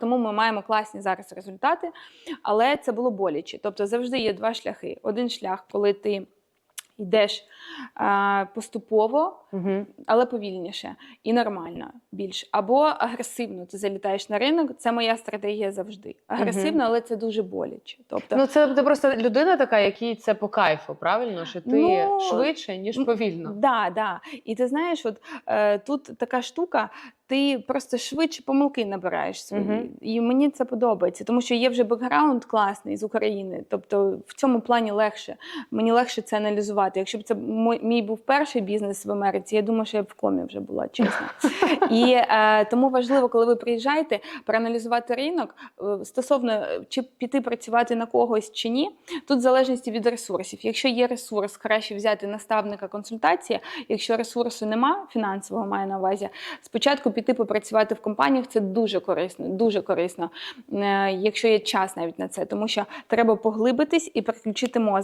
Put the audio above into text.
тому ми маємо класні зараз результати, але це було боляче. Тобто завжди є два шляхи. Один шлях, коли ти йдеш а, поступово, Угу. але повільніше і нормально більш. Або агресивно ти залітаєш на ринок. Це моя стратегія завжди. Агресивно, але це дуже боляче. Тобто, Ну, це ти просто людина така, якій це по кайфу, правильно? Що ти Ну, швидше, ніж повільно. Да, да. І ти знаєш, от е, тут така штука, ти просто швидше помилки набираєш свої. Мгм. І мені це подобається, тому що є вже бекграунд класний з України. Тобто в цьому плані легше. Мені легше це аналізувати. Якщо б це мій був перший бізнес в Америці, я думаю, що я б в комі вже була, чесно. І е, тому важливо, коли ви приїжджаєте, проаналізувати ринок е, стосовно е, чи піти працювати на когось чи ні. Тут в залежності від ресурсів. Якщо є ресурс, краще взяти наставника консультація. Якщо ресурсу нема, фінансового маю на увазі, спочатку піти попрацювати в компаніях це дуже корисно, дуже корисно, е, якщо є час навіть на це, тому що треба поглибитись і переключити мозок.